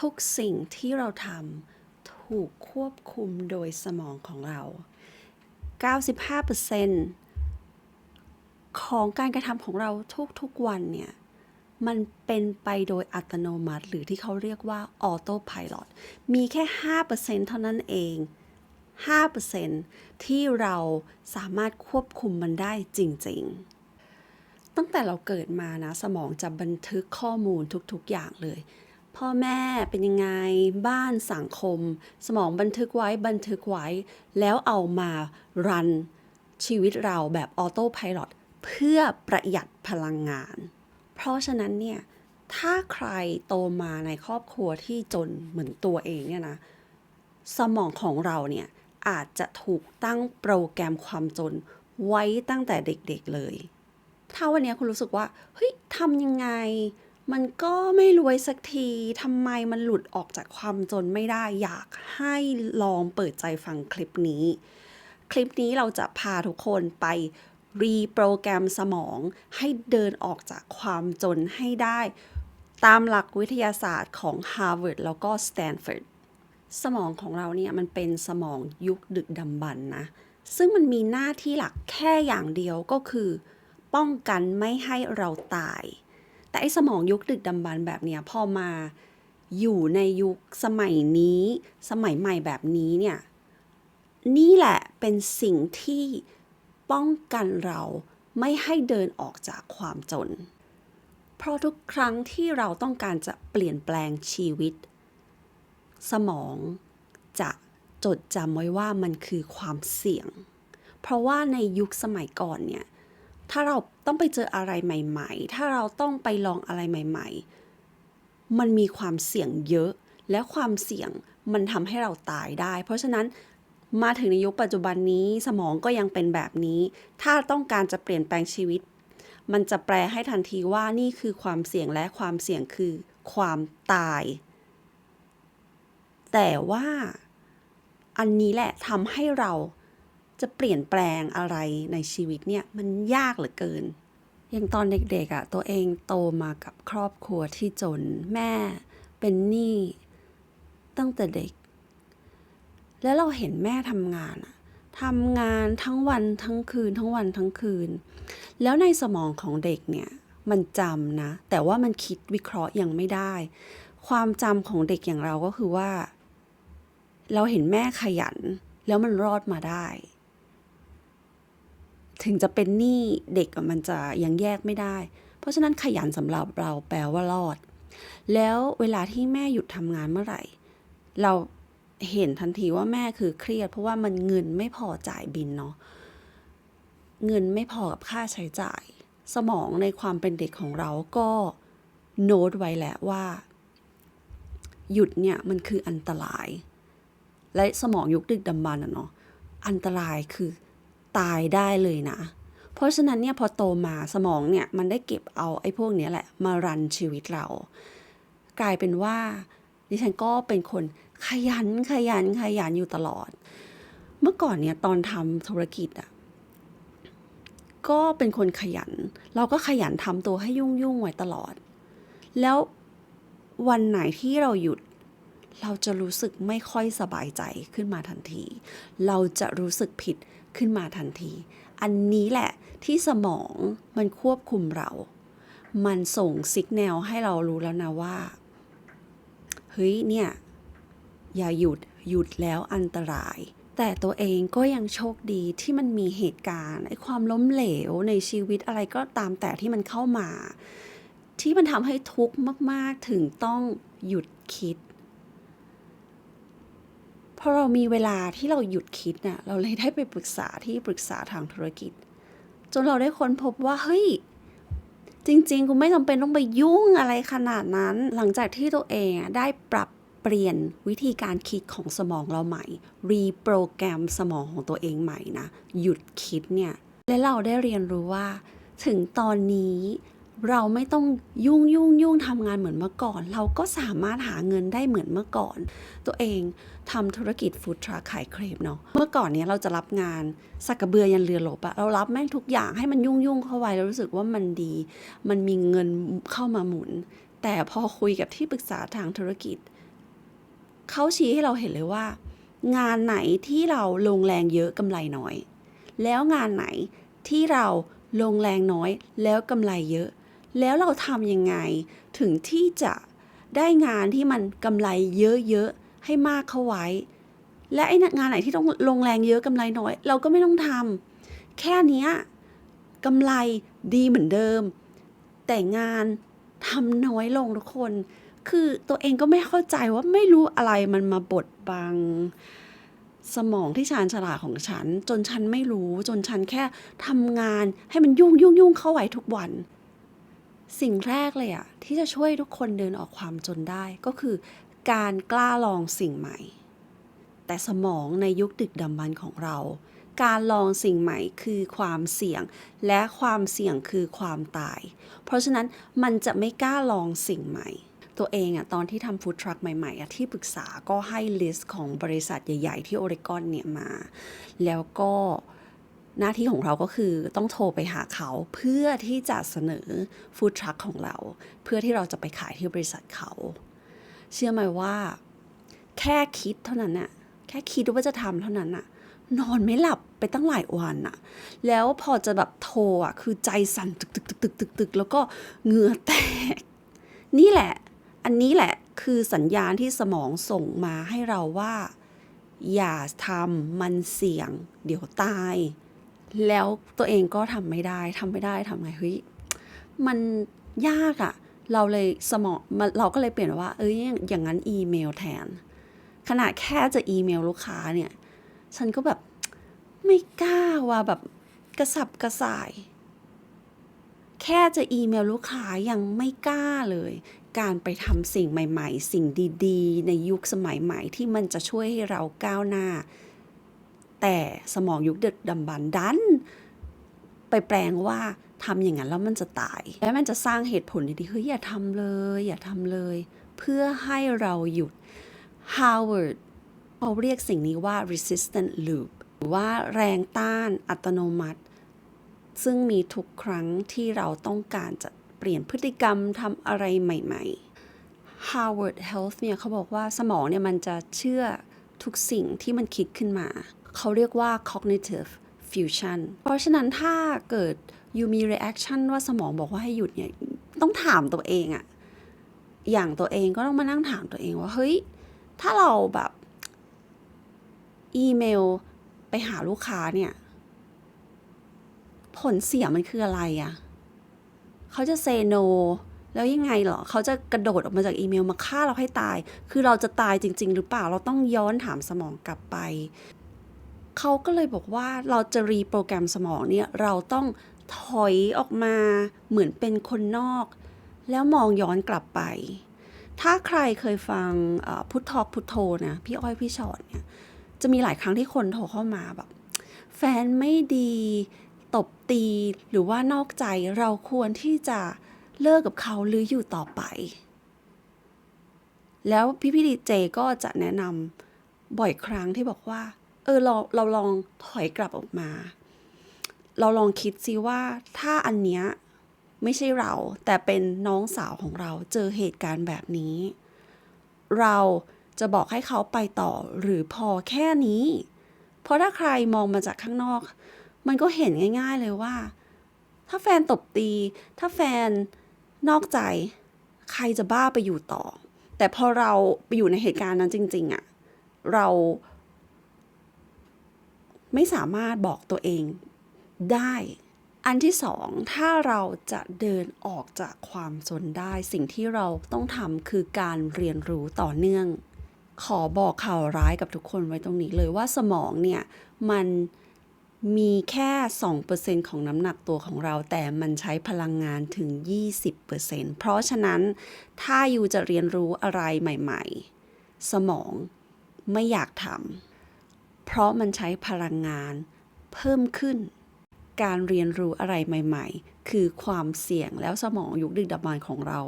ทุกสิ่งที่เราทำถูกควบคุมโดยสมองของเรา 95%ของการกระทำของเราทุกๆวันเนี่ย มันเป็นไปโดยอัตโนมัติ หรือที่เขาเรียกว่าออโต้พ l o t มีแค่ 5%เท่านั้นเอง5%ที่เราสามารถควบคุมมันได้จริง ๆ ตั้งแต่เราเกิดมานะ สมองจะบันทึกข้อมูลทุกๆอย่างเลย พ่อแม่เป็นยังไงบ้านสังคม สมองบันทึกไว้บันทึกไว้ แล้วเอามารันชีวิตเราแบบออโต้พ l o t เพื่อประหยัดพลังงาน เพราะฉะนั้นเนี่ย ถ้าใครโตมาในครอบครัวที่จนเหมือนตัวเองเนี่ยนะ สมองของเราเนี่ยอาจจะถูกตั้งโปรแกรมความจนไว้ตั้งแต่เด็กๆเลย ถ้าวันนี้คุณรู้สึกว่า เฮ้ยทำยังไง มันก็ไม่รวยสักทีทำไมมันหลุดออกจากความจนไม่ได้ อยากให้ลองเปิดใจฟังคลิปนี้ คลิปนี้เราจะพาทุกคนไปรีโปรแกรมสมองให้เดินออกจากความจนให้ได้ ตามหลักวิทยาศาสตร์ของ Harvard แล้วก็ Stanford สมองของเราเนี่ยมันเป็นสมองยุคดึกดำบรรพ์นะ ซึ่งมันมีหน้าที่หลักแค่อย่างเดียวก็คือ ป้องกันไม่ให้เราตาย แต่ไอ้สมองยุคดึกดำบรรแบบเนี้ยพอมาอยู่ในยุคสมัยนี้ สมัยใหม่แบบนี้เนี่ย นี่แหละเป็นสิ่งที่ป้องกันเราไม่ให้เดินออกจากความจน เพราะทุกครั้งที่เราต้องการจะเปลี่ยนแปลงชีวิต สมองจะจดจำไว้ว่ามันคือความเสี่ยง เพราะว่าในยุคสมัยก่อนเนี่ย ถ้าเราต้องไปเจออะไรใหม่ ๆ ถ้าเราต้องไปลองอะไรใหม่ ๆ มันมีความเสี่ยงเยอะ และความเสี่ยงมันทำให้เราตายได้ เพราะฉะนั้นมาถึงในยุคปัจจุบันนี้สมองก็ยังเป็นแบบนี้ ถ้าต้องการจะเปลี่ยนแปลงชีวิต มันจะแปลให้ทันทีว่านี่คือความเสี่ยงและความเสี่ยงคือความตาย แต่ว่าอันนี้แหละทำให้เรา จะเปลี่ยนแปลงอะไรในชีวิตเนี่ยมันยากเหลือเกิน อย่างตอนเด็กๆอะ่ะตัวเองโตมากับครอบครัวที่จนแม่เป็นหนี้ตั้งแต่เด็ก แล้วเราเห็นแม่ทำงานอะทำงานทั้งวันทั้งคืนทั้งวันทั้งคืน แล้วในสมองของเด็กเนี่ยมันจำนะ แต่ว่ามันคิดวิเคราะห์ยังไม่ได้ ความจำของเด็กอย่างเราก็คือว่า เราเห็นแม่ขยัน แล้วมันรอดมาได้ ถึงจะเป็นหนี้เด็กมันจะยังแยกไม่ได้ เพราะฉะนั้นขยันสำหรับเราแปลว่ารอด แล้วเวลาที่แม่หยุดทำงานเมื่อไหร่ เราเห็นทันทีว่าแม่คือเครียด เพราะว่ามันเงินไม่พอจ่ายบินเนาะเงินไม่พอกับค่าใช้จ่าย สมองในความเป็นเด็กของเราก็โน้ตไว้แหละว่า หยุดเนี่ยมันคืออันตราย และสมองยุคดึกดำบรรพ์อะเนาะอันตรายคือ ตายได้เลยนะ เพราะฉะนั้นเนี่ยพอโตมาสมองเนี่ยมันได้เก็บเอาไอ้พวกเนี้ยแหละมารันชีวิตเรา กลายเป็นว่าดิฉันก็เป็นคนขยันขยันขยันอยู่ตลอด เมื่อก่อนเนี่ยตอนทำธุรกิจอะก็เป็นคนขยัน เราก็ขยันทำตัวให้ยุ่งยุ่งไว้ตลอด แล้ววันไหนที่เราหยุด เราจะรู้สึกไม่ค่อยสบายใจขึ้นมาทันที เราจะรู้สึกผิด ขึ้นมาทันที อันนี้แหละที่สมองมันควบคุมเรา มันส่งสิกแนลให้เรารู้แล้วนะว่า เฮ้ยเนี่ย อย่าหยุดหยุดแล้วอันตราย แต่ตัวเองก็ยังโชคดีที่มันมีเหตุการณ์ไอ้ความล้มเหลวในชีวิตอะไรก็ตามแต่ที่มันเข้ามา ที่มันทำให้ทุกข์มาก ๆ ถึงต้องหยุดคิด อเรามีเวลาที่เราหยุดคิดน่ะเราเลยได้ไปปรึกษาที่ปรึกษาทางธุรกิจ จนเราได้ค้นพบว่าเฮ้ยจริงๆกูไม่จำเป็นต้องไปยุ่งอะไรขนาดนั้น หลังจากที่ตัวเองได้ปรับเปลี่ยนวิธีการคิดของสมองเราใหม่ รีโปรแกรมสมองของตัวเองใหม่นะ หยุดคิดเนี่ย และเราได้เรียนรู้ว่า ถึงตอนนี้ เราไม่ต้องยุ่งยุ่งยุ่งทำงานเหมือนเมื่อก่อน เราก็สามารถหาเงินได้เหมือนเมื่อก่อน ตัวเองทำธุรกิจฟู้ดทรัคขายเครปเนาะเมื่อก่อนเนี้ยเราจะรับงานสักกระเบือยันเรือลบอะเรารับแม่งทุกอย่างให้มันยุ่งยุ่งเข้าไว้แล้วรู้สึกว่ามันดี มันมีเงินเข้ามาหมุน แต่พอคุยกับที่ปรึกษาทางธุรกิจเขาชี้ให้เราเห็นเลยว่า งานไหนที่เราลงแรงเยอะกำไรน้อย แล้วงานไหนที่เราลงแรงน้อยแล้วกำไรเยอะ แล้วเราทำยังไง ถึงที่จะได้งานที่มันกำไรเยอะๆให้มากเข้าไว้ และไอ้งานไหนที่ต้องลงแรงเยอะกำไรน้อย เราก็ไม่ต้องทำแค่นี้กำไรดีเหมือนเดิม แต่งานทำน้อยลงทุกคน คือตัวเองก็ไม่เข้าใจว่าไม่รู้อะไรมันมาบดบังสมองที่ชาญฉลาดของฉัน จนฉันไม่รู้จนฉันแค่ทำงานให้มันยุ่งยุ่งยุ่งเข้าไว้ทุกวัน สิ่งแรกเลยอะที่จะช่วยทุกคนเดินออกความจนได้ก็คือ การกล้าลองสิ่งใหม่ แต่สมองในยุคดึกดำบรรของเรา การลองสิ่งใหม่คือความเสี่ยง และความเสี่ยงคือความตาย เพราะฉะนั้นมันจะไม่กล้าลองสิ่งใหม่ ตัวเองอะตอนที่ทำฟู้ดทรัคใหม่ๆอะที่ปรึกษาก็ให้ลิสต์ของบริษัทใหญ่ ๆ ที่โอเรกอนเนี่ยมา แล้วก็ หน้าที่ของเราก็คือต้องโทรไปหาเขาเพื่อที่จะเสนอฟู้ดทรัคของเรา เพื่อที่เราจะไปขายที่บริษัทเขา เชื่อไหมว่า แค่คิดเท่านั้นน่ะแค่คิดว่าจะทำเท่านั้นน่ะนอนไม่หลับไปตั้งหลายวันน่ะแล้วพอจะแบบโทรอะคือใจสั่นตึกตึกตึกตึกตึกตึกแล้วก็เหงื่อแตก นี่แหละ อันนี้แหละคือสัญญาณที่สมองส่งมาให้เราว่า อย่าทำมันเสี่ยง เดี๋ยวตาย แล้วตัวเองก็ทำไม่ได้ทำไม่ได้ทำไงเฮ้ยมันยากอะเราเลยสมองมันเราก็เลยเปลี่ยนว่า เอ้ยอย่างอย่างนั้นอีเมลแทน ขนาดแค่จะอีเมลลูกค้าเนี่ย ฉันก็แบบไม่กล้าว่าแบบกระสับกระส่าย แค่จะอีเมลลูกค้ายังไม่กล้าเลย การไปทำสิ่งใหม่ ๆ สิ่งดี ๆ ในยุคสมัยใหม่ที่มันจะช่วยให้เราก้าวหน้า แต่สมองยุคดึกดำบรรดัน ไปแปลงว่าทำอย่างนั้นแล้วมันจะตาย และมันจะสร้างเหตุผลดีๆเฮ้ยอย่าทำเลย อย่าทำเลย เพื่อให้เราหยุด Howard เขาเรียกสิ่งนี้ว่า resistant loop หรือว่าแรงต้านอัตโนมัติ ซึ่งมีทุกครั้งที่เราต้องการจะเปลี่ยนพฤติกรรมทำอะไรใหม่ ๆ Harvard Health เนี่ยเขาบอกว่าสมองเนี่ยมันจะเชื่อทุกสิ่งที่มันคิดขึ้นมา เขาเรียกว่า cognitive fusion เพราะฉะนั้นถ้าเกิดอยู่มี reaction ว่าสมองบอกว่าให้หยุดเนี่ย ต้องถามตัวเองอะอย่างตัวเองก็ต้องมานั่งถามตัวเองว่า เฮ้ย ถ้าเราแบบอีเมลไปหาลูกค้าเนี่ย ผลเสียมันคืออะไรอะเขาจะเซโนแล้วยังไงเหรอ เขาจะกระโดดออกมาจากอีเมลมาฆ่าเราให้ตาย คือเราจะตายจริง ๆ หรือเปล่า เราต้องย้อนถามสมองกลับไป เขาก็เลยบอกว่าเราจะรีโปรแกรมสมองเนี่ยเราต้องถอยออกมาเหมือนเป็นคนนอก แล้วมองย้อนกลับไป ถ้าใครเคยฟังพุททอกพุทโธนะพี่อ้อยพี่ชอตเนี่ยจะมีหลายครั้งที่คนโทรเข้ามาแบบ แฟนไม่ดีตบตีหรือว่านอกใจเราควรที่จะเลิกกับเขาหรืออยู่ต่อไป แล้วพี่พี่ดีเจก็จะแนะนำบ่อยครั้งที่บอกว่า เออเราเราลองถอยกลับออกมา เราลองคิดซิว่าถ้าอันเนี้ยไม่ใช่เรา แต่เป็นน้องสาวของเราเจอเหตุการณ์แบบนี้ เราจะบอกให้เขาไปต่อหรือพอแค่นี้ เพราะถ้าใครมองมาจากข้างนอก มันก็เห็นง่าย ๆเลยว่า ถ้าแฟนตบตี ถ้าแฟนนอกใจ ใครจะบ้าไปอยู่ต่อ แต่พอเราไปอยู่ในเหตุการณ์นั้นจริง ๆอะเรา ไม่สามารถบอกตัวเองได้ อันที่สองถ้าเราจะเดินออกจากความจนได้ สิ่งที่เราต้องทำคือการเรียนรู้ต่อเนื่อง ขอบอกข่าวร้ายกับทุกคนไว้ตรงนี้เลยว่าสมองเนี่ย มันมีแค่ 2%ของน้ำหนักตัวของเรา แต่มันใช้พลังงานถึง 20%เพราะฉะนั้นถ้าอยู่จะเรียนรู้อะไรใหม่ ๆ สมองไม่อยากทำ เพราะมันใช้พลังงานเพิ่มขึ้น การเรียนรู้อะไรใหม่ ๆ คือความเสี่ยงแล้วสมองยุคดึกดำบรรพ์ของเรา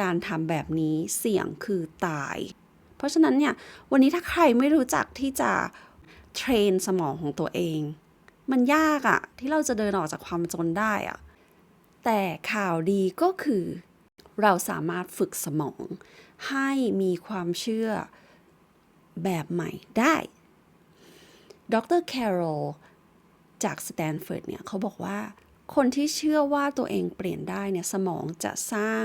การทำแบบนี้เสี่ยงคือตาย เพราะฉะนั้นเนี่ยวันนี้ถ้าใครไม่รู้จักที่จะเทรนสมองของตัวเอง มันยากอะที่เราจะเดินออกจากความจนได้อะแต่ข่าวดีก็คือ เราสามารถฝึกสมอง ให้มีความเชื่อแบบใหม่ได้ ดรแคโรลจากสแตนฟอร์ดเนี่ยเขาบอกว่า คนที่เชื่อว่าตัวเองเปลี่ยนได้เนี่ยสมองจะสร้าง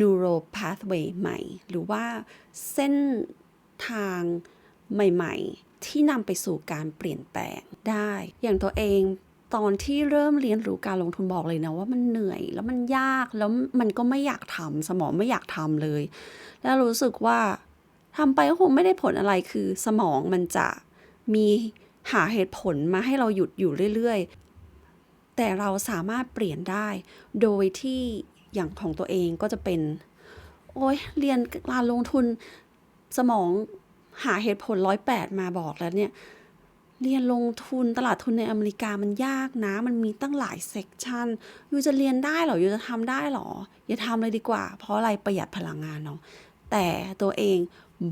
neural pathway ใหม่ หรือว่าเส้นทางใหม่ๆ ที่นำไปสู่การเปลี่ยนแปลงได้ อย่างตัวเองตอนที่เริ่มเรียนรู้การลงทุนบอกเลยนะว่ามันเหนื่อยแล้วมันยากแล้วมันก็ไม่อยากทำสมองไม่อยากทำเลย แล้วรู้สึกว่าทำไปก็คงไม่ได้ผลอะไรคือสมองมันจะมี หาเหตุผลมาให้เราหยุดอยู่เรื่อยๆ แต่เราสามารถเปลี่ยนได้ โดยที่อย่างของตัวเองก็จะเป็น โอ้ยเรียนการลงทุนสมองหาเหตุผลร้อยแปดมาบอกแล้วเนี่ย เรียนลงทุนตลาดทุนในอเมริกามันยากนะ มันมีตั้งหลายเซกชันยูจะเรียนได้เหรอยูจะทำได้เหรอ อย่าทำเลยดีกว่า เพราะอะไรประหยัดพลังงานเนาะแต่ตัวเอง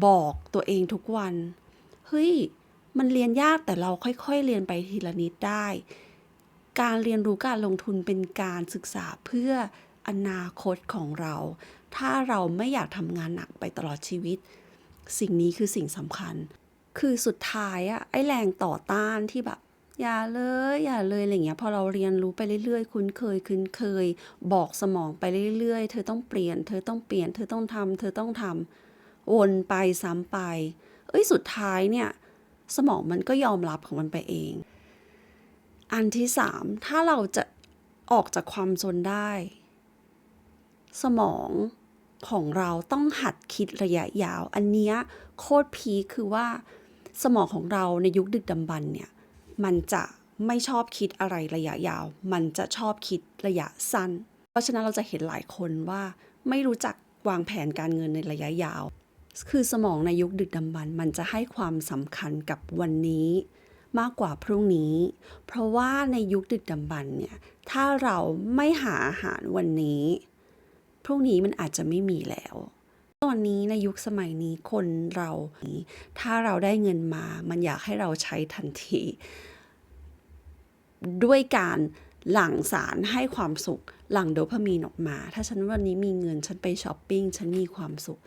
บอกตัวเองทุกวัน เฮ้ย มันเรียนยากแต่เราค่อยๆ เรียนไปทีละนิดได้ การเรียนรู้การลงทุนเป็นการศึกษาเพื่ออนาคตของเรา ถ้าเราไม่อยากทำงานหนักไปตลอดชีวิต สิ่งนี้คือสิ่งสำคัญ คือสุดท้ายอะไอแรงต่อต้านที่แบบอย่าเลย อย่าเลยอะไรเงี้ยพอเราเรียนรู้ไปเรื่อยๆ คุ้นเคยคุ้นเคย บอกสมองไปเรื่อยๆ เธอต้องเปลี่ยน เธอต้องเปลี่ยน เธอต้องทำเธอต้องทำวนไปซ้ำไป เอ้ยสุดท้ายเนี่ย สมองมันก็ยอมรับของมันไปเอง อันที่สามถ้าเราจะออกจากความจนได้ สมองของเราต้องหัดคิดระยะยาว อันเนี้ยโคตรพีคคือว่าสมองของเราในยุคดึกดำบรรเนี่ย มันจะไม่ชอบคิดอะไรระยะยาว มันจะชอบคิดระยะสั้น เพราะฉะนั้นเราจะเห็นหลายคนว่าไม่รู้จักวางแผนการเงินในระยะยาว คือสมองในยุคดึกดำบรรพ์มันจะให้ความสำคัญกับวันนี้ มากกว่าพรุ่งนี้ เพราะว่าในยุคดึกดำบรรพ์เนี่ย ถ้าเราไม่หาอาหารวันนี้ พรุ่งนี้มันอาจจะไม่มีแล้ว ตอนนี้ในยุคสมัยนี้คนเรา ถ้าเราได้เงินมา มันอยากให้เราใช้ทันที ด้วยการหลั่งสารให้ความสุข หลั่งโดพามีนออกมา ถ้าฉันวันนี้มีเงิน ฉันไปช้อปปิ้ง ฉันมีความสุข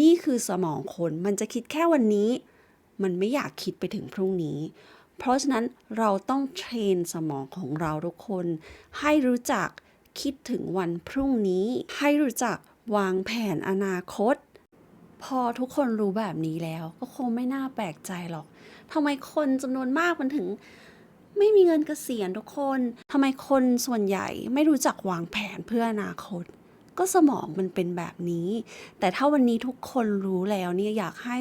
นี่คือสมองคนมันจะคิดแค่วันนี้ มันไม่อยากคิดไปถึงพรุ่งนี้ เพราะฉะนั้นเราต้องเทรนสมองของเราทุกคน ให้รู้จักคิดถึงวันพรุ่งนี้ ให้รู้จักวางแผนอนาคต พอทุกคนรู้แบบนี้แล้วก็คงไม่น่าแปลกใจหรอกทำไมคนจำนวนมากมันถึงไม่มีเงินเกษียณทุกคน ทำไมคนส่วนใหญ่ไม่รู้จักวางแผนเพื่ออนาคต ก็สมองมันเป็นแบบนี้ แต่ถ้าวันนี้ทุกคนรู้แล้วเนี่ยอยากให้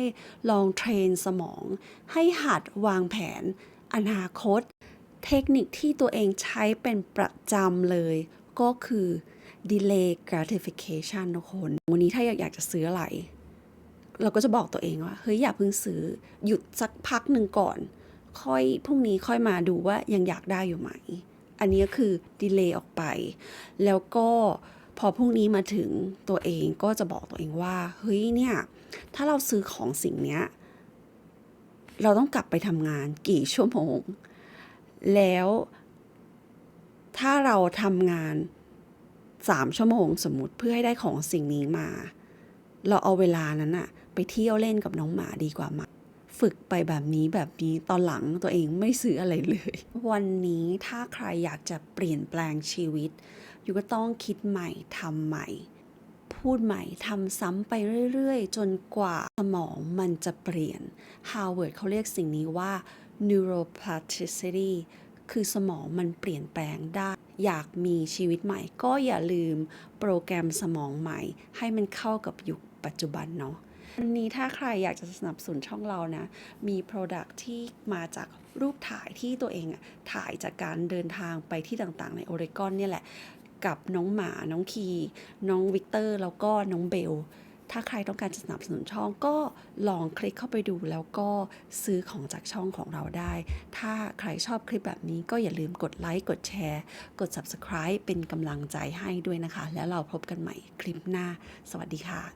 ลองเทรนสมอง ให้หัดวางแผน อนาคต เทคนิคที่ตัวเองใช้เป็นประจำเลย ก็คือ delay gratification ทุกคน วันนี้ถ้าอยากอยากจะซื้ออะไร เราก็จะบอกตัวเองว่า เฮ้ย อย่าเพิ่งซื้อ หยุดสักพักหนึ่งก่อน ค่อยพรุ่งนี้ค่อยมาดูว่ายังอยากได้อยู่ไหม อันนี้ก็คือดีเลย์ออกไป แล้วก็ พอพรุ่งนี้มาถึงตัวเองก็จะบอกตัวเองว่า เฮ้ยเนี่ย ถ้าเราซื้อของสิ่งเนี้ย เราต้องกลับไปทำงานกี่ชั่วโมง แล้ว ถ้าเราทำงานสามชั่วโมงสมมติเพื่อให้ได้ของสิ่งนี้มา เราเอาเวลานั้นอะไปเที่ยวเล่นกับน้องหมาดีกว่าไหมฝึกไปแบบนี้แบบนี้ตอนหลังตัวเองไม่ซื้ออะไรเลย วันนี้ถ้าใครอยากจะเปลี่ยนแปลงชีวิต อยู่ก็ต้องคิดใหม่ทำใหม่ พูดใหม่ทำซ้ำไปเรื่อยๆ จนกว่าสมองมันจะเปลี่ยน Harvard เขาเรียกสิ่งนี้ว่า neuroplasticity คือสมองมันเปลี่ยนแปลงได้ อยากมีชีวิตใหม่ ก็อย่าลืมโปรแกรมสมองใหม่ ให้มันเข้ากับยุคปัจจุบันเนาะวันนี้ถ้าใครอยากจะสนับสนุนช่องเรานะ มี Product ที่มาจากรูปถ่ายที่ตัวเองถ่ายจากการเดินทางไปที่ต่างๆ ในโอเรกอนเนี่ยแหละ กับน้องหมา น้องคี น้องวิกเตอร์ แล้วก็น้องเบล ถ้าใครต้องการจะสนับสนุนช่องก็ลองคลิกเข้าไปดูแล้วก็ซื้อของจากช่องของเราได้ ถ้าใครชอบคลิปแบบนี้ก็อย่าลืมกดไลค์ กดแชร์ กด Subscribe เป็นกำลังใจให้ด้วยนะคะ แล้วเราพบกันใหม่คลิปหน้า สวัสดีค่ะ